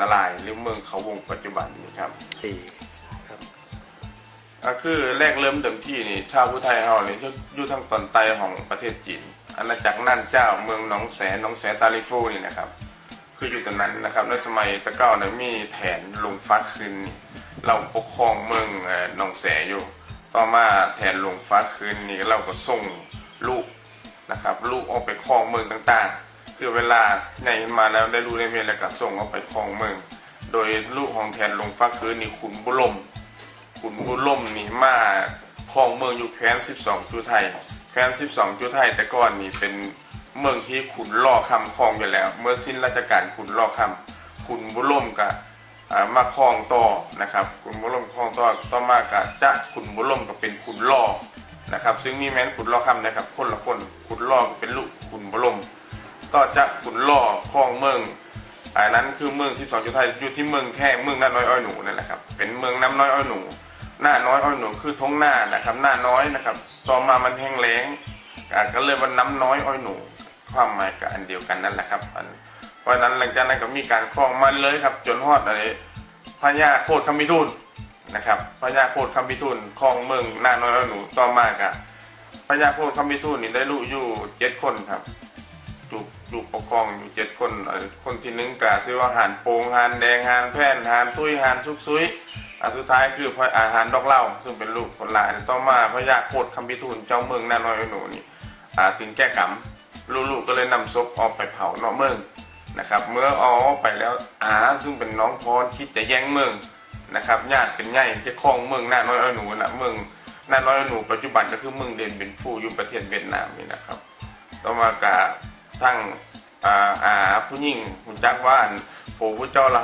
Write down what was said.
นารายณ์หรือเมืองเขาวงปัจจุบันนี้ครับสี่ครับก็คือแรกเริ่มเดิมที่นี่ชาวพุไทยเฮานี่อยู่อยู่ทางตอนใต้ของประเทศจีนอาณาจักรน่านเจ้าเมืองหนองแสนหนองแสนตาลิฟูนี่นะครับ คืออยู่ตรงนั้นนะครับในสมัยตะเก้าเนี่ยมีแผนลงฟ้าคืนนี่เราปกครองเมืองเอ่อหนองแสอยู่ ต่อมาแผนลงฟ้าคืนนี่เราก็ส่งลูกนะครับ ลูกออกไปครองเมืองต่างๆ คือเวลาในมาแล้วได้รู้ได้เมียแล้วก็ส่งออกไปครองเมือง โดยลูกของแทนลงฟ้าคืนนี่ขุนบุลมขุนบุล่มนี่มาครองเมืองอยู่แคว้น 12 จุไทยแคว้น 12 จุไทยแต่ก่อนนี่เป็นเมืองที่ขุนล่อคำครองอยู่แล้ว เมื่อสิ้นราชการขุนล่อคำขุนบุล่มก็อ่ามาครองต่อนะครับขุนบุล่มครองต่อต่อมาก็จะขุนบุล่มก็เป็นขุนล่อนะครับ ซึ่งมีแม้นขุนล่อคำนะครับคนละคนขุนล่อเป็นลูกขุนบุล่ม ต่อจากขุนล่อครองเมืองอันนั้นคือเมือง 12จุดไทยอยู่ที่เมืองแท่เมืองน้าน้อยอ้อยหนูนั่นแหละครับเป็นเมืองน้ำน้อยอ้อยหนู หน้าน้อยอ้อยหนูคือท้องหน้านะครับหน้าน้อยนะครับต่อมามันแห้งแล้งก็เลยว่าน้ำน้อยอ้อยหนูความหมายก็อันเดียวกันนั่นแหละครับอันเพราะนั้นหลังจากนั้นก็มีการครองมันเลยครับ จนฮอดอะไรพญาโคตรคำพิทูลนะครับพญาโคตรคำพิทูลครองเมืองหน้าน้อยอ้อยหนูต่อมาก็พญาโคตรคำพิทูลนี่ได้ลูกอยู่เจ็ดคนครับ อยู่อยู่ปกครองอยู่เจ็ดคนคนที่หนึ่งกาซื้อว่าหานโปงหานแดงหานแพ่นหานตุ้ยหานชุกซุยอันสุดท้ายคือพระอาหารดอกเหล้าซึ่งเป็นลูกคนหลานต่อมาพระยาโคตรคำพิทูลเจ้าเมืองนาน้อยหนูนี่อาถึงแก้กรรมลูกๆก็เลยนำศพออกไปเผานอกเมืองนะครับ เมื่อเอาอกไปแล้วอาซึ่งเป็นน้องพรคิดจะแย่งเมืองนะครับญาติเป็นใหญ่จะครองเมืองนาน้อยหนูนะเมืองนาน้อยหนูปัจจุบันก็คือเมืองเด่นเป็นฟูอยู่ประเทศเวียดนามนี่นะครับ ต่อมากะ ทั้งอ่าอาผู้หญิงหุ่นจักว่านผู้เจ้าละ